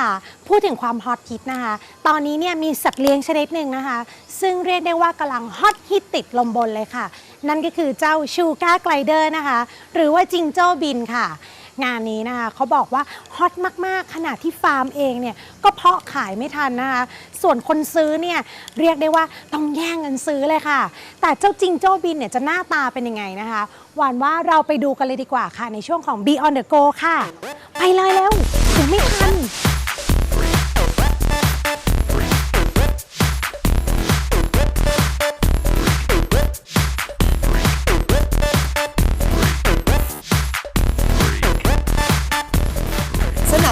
ค่ะ พูดถึงความฮอตฮิตนะคะ ตอนนี้เนี่ยมีสัตว์เลี้ยงชนิดหนึ่งนะคะ ซึ่งเรียกได้ว่ากำลังฮอตฮิตติดลมบนเลยค่ะ นั่นก็คือเจ้าชูการ์ไกลเดอร์นะคะ หรือว่าจิงโจ้บินค่ะ งานนี้นะคะเขาบอกว่าฮอตมากๆ ขนาดที่ฟาร์มเองเนี่ยก็เพาะขายไม่ทันนะคะ ส่วนคนซื้อเนี่ยเรียกได้ว่าต้องแย่งเงินซื้อเลยค่ะ แต่เจ้าจิงโจ้บินเนี่ยจะหน้าตาเป็นยังไงนะคะ หวานว่าเราไปดูกันเลยดีกว่าค่ะในช่วงของ Be on the go ค่ะ ไปเลยแล้วถึงไม่ทัน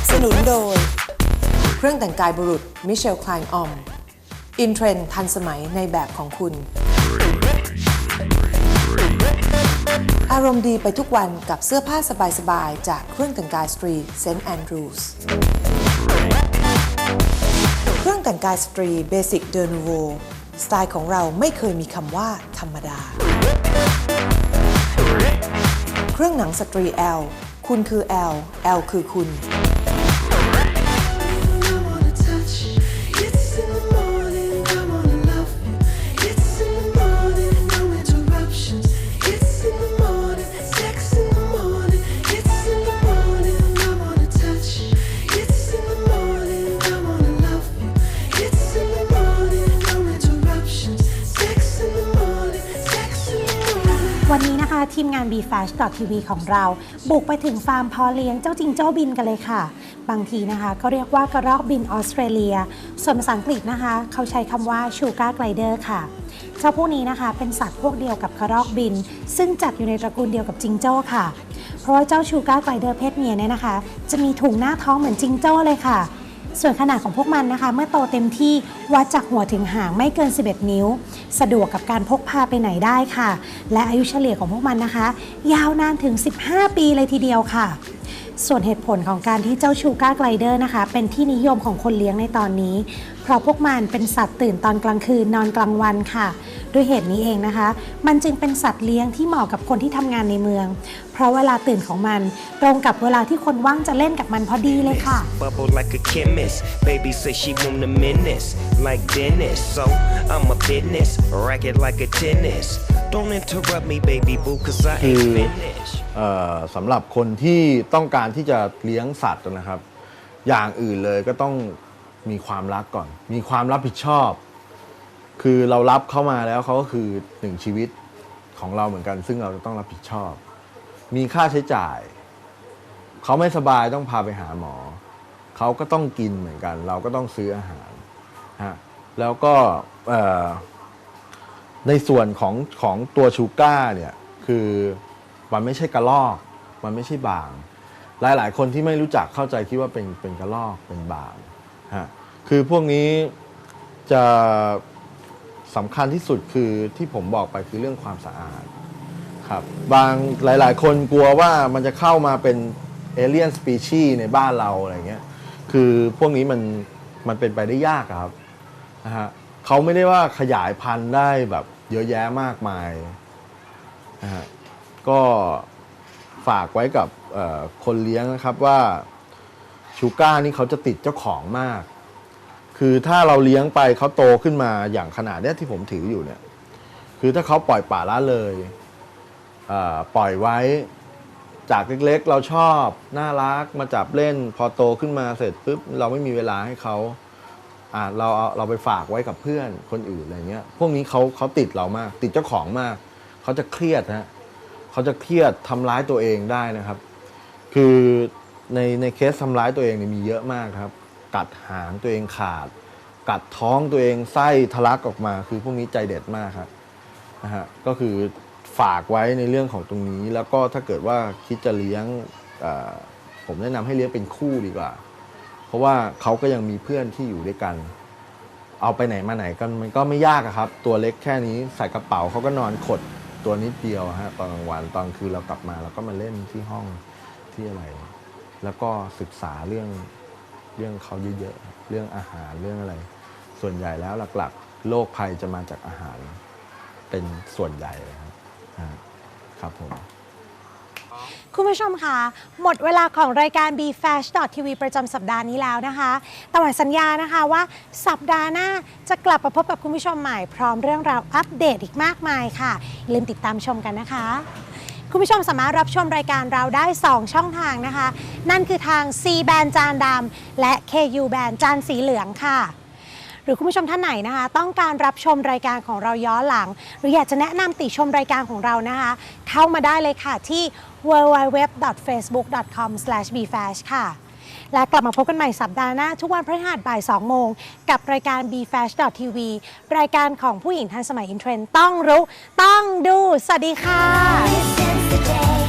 นับสนุนโดย เครื่องแต่งกายบุรุษมิเชลคล n นออม อินเทรนทันสมัยในแบบของคุณ อารมณ์ดีไปทุกวันกับเสื้อผ้าสบายๆ จากเครื่องแต่งกายสตรีเซนต์แอนดรูสเครื่องแต่งกายสตรีเบสิกเดอร์นูโวสไตล์ของเราไม่เคยมีคำว่าธรรมดา เครื่องหนังสตรี L คุณคือ L L คือคุณะทีมงาน b f a s h TV ของเรา บุกไปถึงฟาร์มเพาะเลี้ยงเจ้าจิงโจ้บินกันเลยค่ะ บางทีนะคะก็เรียกว่ากระรอกบินออสเตรเลีย ส่วนภาษาอังกฤษนะคะ เขาใช้คำว่าชูการ์ไกลเดอร์ค่ะ เจ้าพวกนี้นะคะเป็นสัตว์พวกเดียวกับกระรอกบิน ซึ่งจัดอยู่ในตระกูลเดียวกับจิงโจ้ค่ะ เพราะว่าเจ้าชูการ์ไกลเดอร์เพศเมียเนี่ยนะคะ จะมีถุงหน้าท้องเหมือนจิงโจ้เลยค่ะ ส่วนขนาดของพวกมันนะคะ เมื่อโตเต็มที่วัดจากหัวถึงหางไม่เกิน 11 นิ้ว สะดวกกับการพกพาไปไหนได้ค่ะ และอายุเฉลี่ยของพวกมันนะคะ ยาวนานถึง 15 ปีเลยทีเดียวค่ะ ส่วนเหตุผลของการที่เจ้าชูการ์ไกลเดอร์นะคะ เป็นที่นิยมของคนเลี้ยงในตอนนี้ เพราะพวกมันเป็นสัตว์ตื่นตอนกลางคืนนอนกลางวันค่ะ ด้วยเหตุนี้เองนะคะ มันจึงเป็นสัตว์เลี้ยงที่เหมาะกับคนที่ทำงานในเมือง เพราะเวลาตื่นของมันตรงกับเวลาที่คนว่างจะเล่นกับมันพอดีเลยค่ะ Bubble like a chemist. Baby say she want a menace, like Dennis. So I'm a business, racket like a tennis. Don't interrupt me, baby boo, cause I ain't Hmm. finished. เอ่อสำหรับคนที่ต้องการที่จะเลี้ยงสัตว์นะครับ อย่างอื่นเลยก็ต้องมีความรักก่อน มีความรับผิดชอบ คือเรารับเข้ามาแล้วเขาก็คือหนึ่งชีวิตของเราเหมือนกัน ซึ่งเราจะต้องรับผิดชอบ มีค่าใช้จ่าย เขาไม่สบายต้องพาไปหาหมอ เขาก็ต้องกินเหมือนกัน เราก็ต้องซื้ออาหารฮะแล้วก็ในส่วนของของตัวชูก้าเนี่ยคือมันไม่ใช่กระลอก มันไม่ใช่บาง หลาย ๆ คนที่ไม่รู้จักเข้าใจคิดว่าเป็นเป็นกระลอกเป็นบางฮะคือพวกนี้จะ สำคัญที่สุดคือที่ผมบอกไปคือเรื่องความสะอาดครับบางหลาย ๆ คนกลัวว่ามันจะเข้ามาเป็นเอเลียนสปีชีในบ้านเราอะไรเงี้ยคือพวกนี้มันมันเป็นไปได้ยากครับนะฮะเขาไม่ได้ว่าขยายพันธุ์ได้แบบเยอะแยะมากมายนะฮะก็ฝากไว้กับคนเลี้ยงนะครับว่าชูก้านี่เขาจะติดเจ้าของมาก คือถ้าเราเลี้ยงไปเขาโตขึ้นมาอย่างขนาดเนี้ยที่ผมถืออยู่เนี่ย คือถ้าเขาปล่อยป่าละเลยเอ่อปล่อยไว้จากเล็กๆ เราชอบน่ารักมาจับเล่น พอโตขึ้นมาเสร็จปุ๊บเราไม่มีเวลาให้เขาอ่าเราเอาเราไปฝากไว้กับเพื่อนคนอื่นอะไรเงี้ย พวกนี้เขาเขาติดเรามาก ติดเจ้าของมากเขาจะเครียดนะเขาจะเครียดทำร้ายตัวเองได้นะครับ คือในในเคสทำร้ายตัวเองเนี่ยมีเยอะมากครับ กัดหางตัวเองขาด กัดท้องตัวเองไส้ทะลักออกมา คือพวกนี้ใจเด็ดมากครับนะฮะก็คือฝากไว้ในเรื่องของตรงนี้ แล้วก็ถ้าเกิดว่าคิดจะเลี้ยงผมแนะนำให้เลี้ยงเป็นคู่ดีกว่า เพราะว่าเขาก็ยังมีเพื่อนที่อยู่ด้วยกัน เอาไปไหนมาไหนกันมันก็ไม่ยากครับ ตัวเล็กแค่นี้ใส่กระเป๋าเขาก็นอนขดตัวนิดเดียวฮะตอนกลางวันตอนคืนเรากลับมาเราก็มาเล่นที่ห้องที่อะไร แล้วก็ศึกษาเรื่อง เรื่องเขาเยอะๆ เรื่องอาหารเรื่องอะไร ส่วนใหญ่แล้วหลักๆ โรคภัยจะมาจากอาหาร เป็นส่วนใหญ่เลยครับอ่าครับผม คุณผู้ชมคะหมดเวลาของรายการ b f a s h TV ประจำสัปดาห์นี้แล้วนะคะ แต่หวันสัญญานะคะว่าสัปดาห์หน้าจะกลับมาพบกับคุณผู้ชมใหม่พร้อมเรื่องราวอัปเดตอีกมากมายค่ะอย่าลืมติดตามชมกันนะคะ คุณผู้ชมสามารถรับชมรายการเราได้ 2 ช่องทางนะคะ นั่นคือทาง C แบนจานดำและ KU แบนจานสีเหลืองค่ะ หรือคุณผู้ชมท่านไหนนะคะ ต้องการรับชมรายการของเราย้อนหลัง หรืออยากจะแนะนำติชมรายการของเรานะคะ เข้ามาได้เลยค่ะที่ www.facebook.com/bfash ค่ะ และกลับมาพบกันใหม่สัปดาห์หน้า ทุกวันพฤหัสบ่าย 2 โมง กับรายการ bfash.tv รายการของผู้หญิงทันสมัยอินเทรนด์ต้องรู้ ต้องดู สวัสดีค่ะ